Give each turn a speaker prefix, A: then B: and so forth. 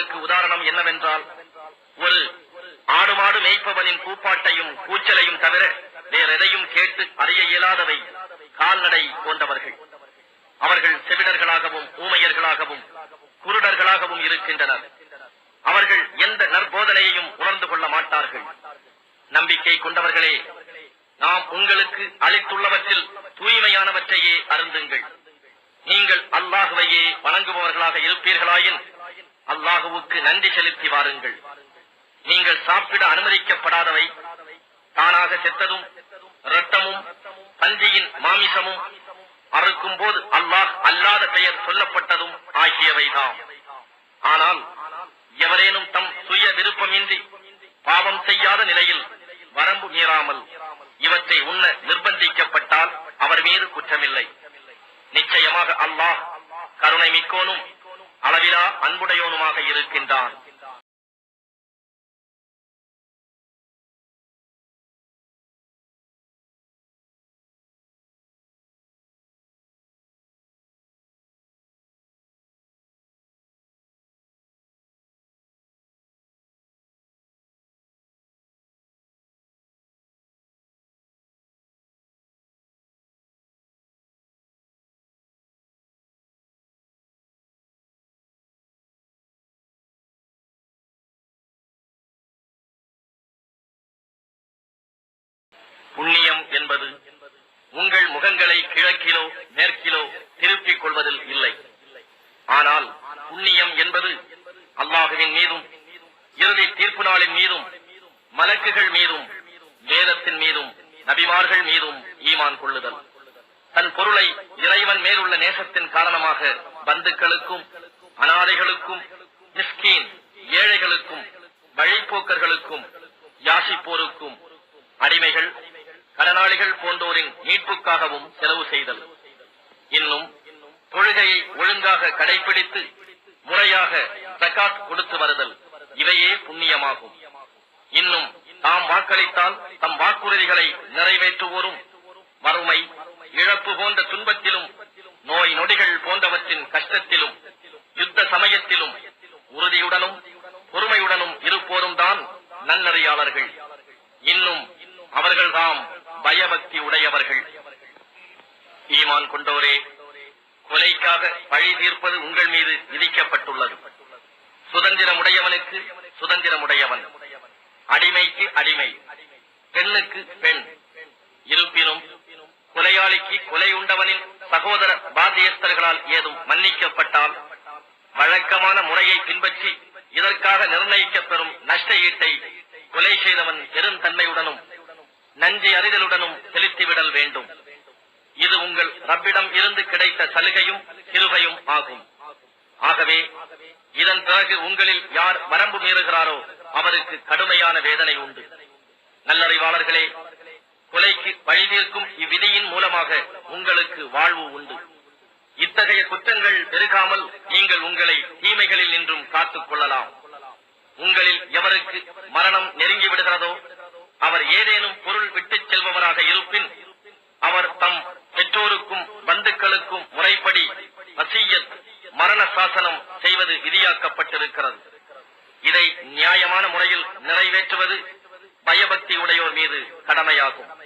A: வாக்குகளுக்கு உதாரணம் என்னவென்றால் ஒரு ஆடு மாடு மேய்ப்பவனின் கூப்பாட்டையும் கூச்சலையும் தவிர வேற எதையும் கேட்டு அறிய இயலாதவை கால்நடை போன்றவர்கள். அவர்கள் செவிடர்களாகவும் ஊமையர்களாகவும் குருடர்களாகவும் இருக்கின்றனர். அவர்கள் எந்த நற்போதனையையும் உணர்ந்து கொள்ள மாட்டார்கள். நம்பிக்கை கொண்டவர்களே நாம் உங்களுக்கு அளித்துள்ளவற்றில் தூய்மையானவற்றையே அருந்துங்கள். நீங்கள் அல்லாஹுவையே வணங்குபவர்களாக இருப்பீர்களாயின் அல்லாஹுவுக்கு நன்றி செலுத்தி வாருங்கள். நீங்கள் சாப்பிட அனுமதிக்கப்படாதவை. தானாக செத்ததும் இரத்தமும் பன்றியின் மாமிசமும் அறுக்கும் போது அல்லாஹ் அல்லாத பெயர் சொல்லப்பட்டதும் ஆகியவைதாம். ஆனால் எவரேனும் தம் சுய விருப்பமின்றி பாவம் செய்யாத நிலையில் வரம்பு மீறாமல் இவற்றை உண்ண நிர்பந்திக்கப்பட்டால் அவர் மீது குற்றமில்லை. நிச்சயமாக அல்லாஹ் கருணை மிக்கோனும் அளவிலா அன்புடையோனுமாக இருக்கின்றான். புண்ணியம் என்பது உங்கள் முகங்களை கிழக்கிலோ மேற்கிலோ திருப்பிக் கொள்வதில் இல்லை. ஆனால் புண்ணியம் என்பது அல்லாஹுவின் மீதும் இறுதி தீர்ப்பு நாளின் மீதும் மலக்குகள் மீதும் வேதத்தின் மீதும் நபிமார்கள் மீதும் ஈமான் கொள்ளுதல். தன் பொருளை இறைவன் மேலுள்ள நேசத்தின் காரணமாக பந்துக்களுக்கும் அனாதைகளுக்கும் மிஸ்கீன் ஏழைகளுக்கும் வழிப்போக்கர்களுக்கும் யாசிப்போருக்கும் அடிமைகள் கடனாளிகள் போன்றோரின் மீட்புக்காகவும் செலவு செய்தல். இன்னும் தொழுகையை ஒழுங்காக கடைபிடித்து முறையாக சக்காத் கொடுத்து வருதல். இவையே புண்ணியமாகும். இன்னும் தாம் வாக்களித்தால் தம் வாக்குறுதிகளை நிறைவேற்றுவோரும். வறுமை இழப்பு போன்ற துன்பத்திலும் நோய் நொடிகள் போன்றவற்றின் கஷ்டத்திலும் யுத்த சமயத்திலும் உறுதியுடனும் பொறுமையுடனும் இருப்போரும் தான் நன்னறியாளர்கள் இன்னும் அவர்கள்தாம் பயபக்தி உடையவர்கள். ஈமான் கொண்டோரே கொலைக்காக பழி தீர்ப்பது உங்கள் மீது விதிக்கப்பட்டுள்ளது. சுதந்திரமுடையவனுக்கு சுதந்திரமுடையவன் அடிமைக்கு அடிமை பெண்ணுக்கு பெண். இருப்பினும் கொலையாளிக்கு கொலை உண்டவனின் சகோதர பாத்தியஸ்தர்களால் ஏதும் மன்னிக்கப்பட்டால் வழக்கமான முறையை பின்பற்றி இதற்காக நிர்ணயிக்கப்பெறும் நஷ்ட ஈட்டை கொலை செய்தவன் பெருந்தன்மையுடனும் நஞ்சை அறிதலுடனும் செலுத்திவிடல் வேண்டும். இது உங்கள் ரப்பிடம் இருந்து கிடைத்த சலுகையும் கிருபையும் ஆகும். ஆகவே இதன் பிறகு உங்களில் யார் வரம்பு மீறுகிறாரோ அவருக்கு கடுமையான வேதனை உண்டு. நல்லறிவாளர்களே கொலைக்கு வழிதீர்க்கும் இவ்விதியின் மூலமாக உங்களுக்கு வாழ்வு உண்டு. இத்தகைய குற்றங்கள் பெருகாமல் நீங்கள் உங்களை தீமைகளில் நின்றும் காத்துக் கொள்ளலாம். உங்களில் எவருக்கு மரணம் நெருங்கி விடுகிறதோ அவர் ஏதேனும் பொருள் விட்டுச் செல்பவராக இருப்பின் அவர் தம் பெற்றோருக்கும் பந்துக்களுக்கும் முறைப்படி வசியத் மரண சாசனம் செய்வது விதியாக்கப்பட்டிருக்கிறது. இதை நியாயமான முறையில் நிறைவேற்றுவது பயபக்தி உடையோர் மீது கடமையாகும்.